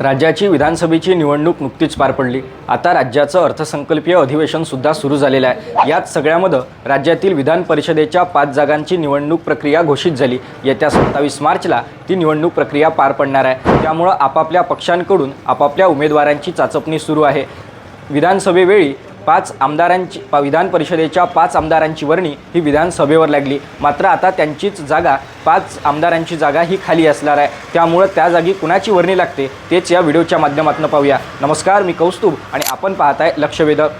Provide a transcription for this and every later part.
राज्याची विधानसभेची निवडणूक नुकतीच पार पडली. आता राज्याचं अर्थसंकल्पीय अधिवेशन सुद्धा सुरू झालेलं आहे. यात सगळ्यामध्ये राज्यातील विधान परिषदेच्या पाच जागांची निवडणूक प्रक्रिया घोषित झाली. येत्या सत्तावीस मार्चला ती निवडणूक प्रक्रिया पार पडणार आहे. त्यामुळं आपापल्या पक्षांकडून आपापल्या उमेदवारांची चाचपणी सुरू आहे. विधानसभेवेळी पाच आमदारांची पा विधान परिषदेच्या पाच आमदारांची वर्णी ही विधानसभेवर लागली. मात्र आता त्यांचीच जागा पाच आमदारांची जागा ही खाली असणार आहे. त्यामुळं त्या जागी कुणाची वर्णी लागते तेच या व्हिडिओच्या माध्यमातून पाहूया. नमस्कार मी कौस्तुभ आणि आपण पाहताय लक्षवेधक.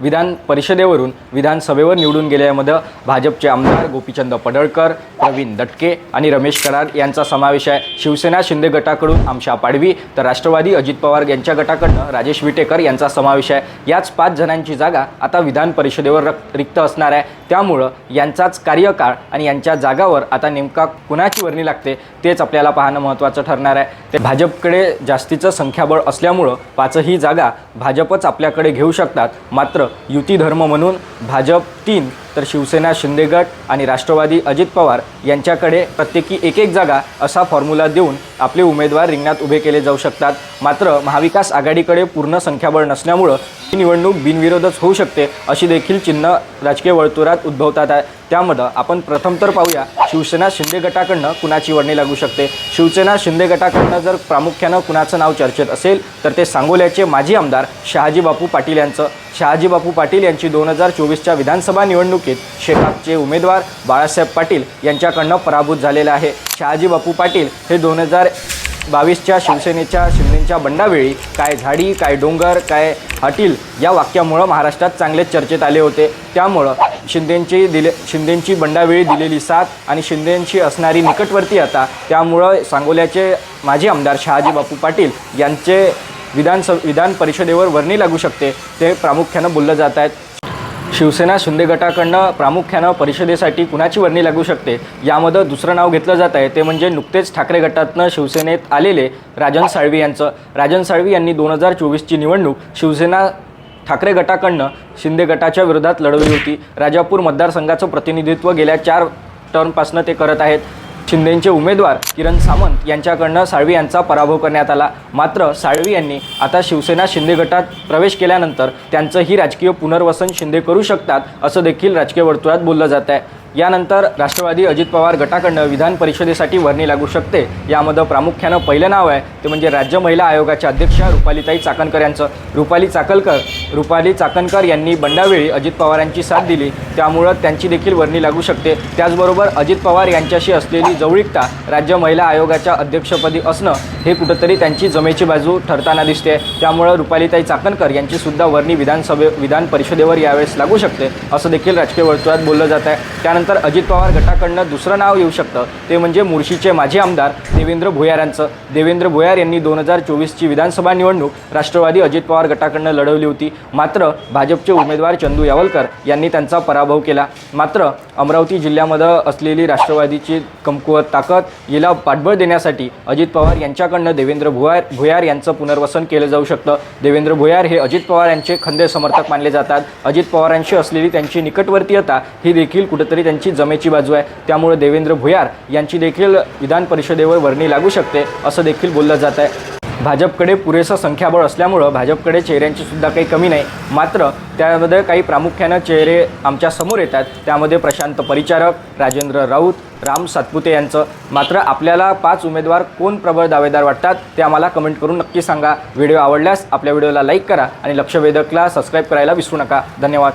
विधान परिषदेवरून विधानसभेवर निवडून गेल्यामध्ये भाजपचे आमदार गोपीचंद पडळकर प्रवीण दटके आणि रमेश कराड यांचा समावेश आहे. शिवसेना शिंदे गटाकडून आमशा पाडवी तर राष्ट्रवादी अजित पवार यांच्या गटाकडनं राजेश विटेकर यांचा समावेश आहे. याच पाच जणांची जागा आता विधान परिषदेवर रिक्त असणार आहे. त्यामुळं यांचाच कार्यकाळ आणि यांच्या जागावर आता नेमका कुणाची वर्णी लागते तेच आपल्याला पाहणं महत्त्वाचं ठरणार आहे. ते भाजपकडे जास्तीचं संख्याबळ असल्यामुळं पाचही जागा भाजपच आपल्याकडे घेऊ शकतात. मात्र युती धर्म म्हणून भाजप तीन तर शिवसेना शिंदे गट आणि राष्ट्रवादी अजित पवार यांच्याकडे प्रत्येकी एक एक जागा असा फॉर्म्युला देऊन आपले उमेदवार रिंगणात उभे केले जाऊ शकतात. मात्र महाविकास आघाडीकडे पूर्ण संख्याबळ नसल्यामुळं ही निवडणूक बिनविरोधच होऊ शकते अशी देखील चिन्ह राजकीय वर्तुळात उद्भवतात. आहे त्यामध्ये आपण प्रथम तर पाहूया शिवसेना शिंदे गटाकडनं कुणाची वर्णी लागू शकते? शिवसेना शिंदे गटाकडनं जर प्रामुख्यानं कुणाचं नाव चर्चेत असेल तर ते सांगोल्याचे माजी आमदार शहाजीबापू पाटील यांचं. शहाजीबापू पाटील यांची दोन हजार चोवीसच्या विधानसभा निवडणुकीत शेकापचे उमेदवार बाळासाहेब पाटील यांच्याकडनं पराभूत झालेले आहे. शहाजी बापू पाटील हे दोन हजार बावीसच्या शिवसेनेच्या शिंदेच्या बंडावेळी काय झाडी काय डोंगर काय हटील या वाक्यामुळं महाराष्ट्रात चांगले चर्चेत आले होते. त्यामुळं शिंदेंची दिले शिंदेंची बंडावेळी दिलेली साथ आणि शिंदेंची असणारी निकटवर्ती आता त्यामुळं सांगोल्याचे माजी आमदार शहाजी बापू पाटील यांचे विधानसभ विधान परिषदेवर वर्णी लागू शकते ते प्रामुख्यानं बोललं जात आहेत. शिवसेना शिंदे गटाकडनं प्रामुख्यानं परिषदेसाठी कुणाची वर्णी लागू शकते? यामध्ये दुसरं नाव घेतलं जात आहे. ते म्हणजे नुकतेच ठाकरे गटातनं शिवसेनेत आलेले राजन साळवी यांचं. राजन साळवी यांनी दोन हजार चोवीसची निवडणूक शिवसेना ठाकरे गटाकडनं शिंदे गटाच्या विरोधात लढवली होती. राजापूर मतदारसंघाचं प्रतिनिधित्व गेल्या चार टर्मपासनं ते करत आहेत. शिंदेचे उमेदवार किरण सामंत यांच्याकडनं साळवी यांचा पराभव करण्यात आला. मात्र साळवी यांनी आता शिवसेना शिंदे गटात प्रवेश केल्यानंतर त्यांचंही राजकीय पुनर्वसन शिंदे करू शकतात असं देखील राजकीय वर्तुळात बोललं जात आहे. यानंतर राष्ट्रवादी अजित पवार गटाकडनं विधान परिषदेसाठी वर्णी लागू शकते यामध्ये प्रामुख्यानं पहिलं नाव आहे ते म्हणजे राज्य महिला आयोगाच्या अध्यक्षा रुपालीताई चाकणकर यांचं. रुपाली चाकणकर रुपाली चाकणकर यांनी बंडावेळी अजित पवारांची साथ दिली. त्यामुळं त्यांची देखील वर्णी लागू शकते. त्याचबरोबर अजित पवार यांच्याशी असलेली जवळीकता राज्य महिला आयोगाच्या अध्यक्षपदी असणं हे कुठंतरी त्यांची जमेची बाजू ठरताना दिसते. त्यामुळं रुपालीताई चाकणकर यांची सुद्धा वर्णी विधानसभे विधान परिषदेवर यावेळेस लागू शकते असं देखील राजकीय वर्तुळात बोललं जात आहे त्यानंतर अजित पवार गटाकडनं दुसरं नाव येऊ शकतं ते म्हणजे मुळशीचे माजी आमदार देवेंद्र भुयारांचं. देवेंद्र भुयार यांनी दोन हजार चोवीसची विधानसभा निवडणूक राष्ट्रवादी अजित पवार गटाकडनं लढवली होती. मात्र भाजपचे उमेदवार चंदू यावलकर यांनी त्यांचा पराभव केला. मात्र अमरावती जिल्ह्यामध्ये असलेली राष्ट्रवादीची कमकुवत ताकद याला पाठबळ देण्यासाठी अजित पवार यांच्याकडनं देवेंद्र भुयार भुयार यांचं पुनर्वसन केलं जाऊ शकतं. देवेंद्र भुयार हे अजित पवार यांचे खंदे समर्थक मानले जातात. अजित पवारांशी असलेली त्यांची निकटवर्तीयता ही देखील कुठेतरी त्यांची जमेची बाजू आहे. त्यामुळे देवेंद्र भुयार यांची देखील विधान परिषदेवर वर्णी लागू शकते असं देखील बोललं जात आहे. भाजपकडे पुरेसं संख्याबळ असल्यामुळं भाजपकडे चेहऱ्यांची सुद्धा काही कमी नाही. मात्र त्यामध्ये काही प्रामुख्यानं चेहरे आमच्यासमोर येतात. त्यामध्ये प्रशांत परिचारक राजेंद्र राऊत राम सातपुते यांचं. मात्र आपल्याला पाच उमेदवार कोण प्रबळ दावेदार वाटतात ते आम्हाला कमेंट करून नक्की सांगा. व्हिडिओ आवडल्यास आपल्या व्हिडिओला लाईक करा आणि लक्षवेधकला सबस्क्राईब करायला विसरू नका. धन्यवाद.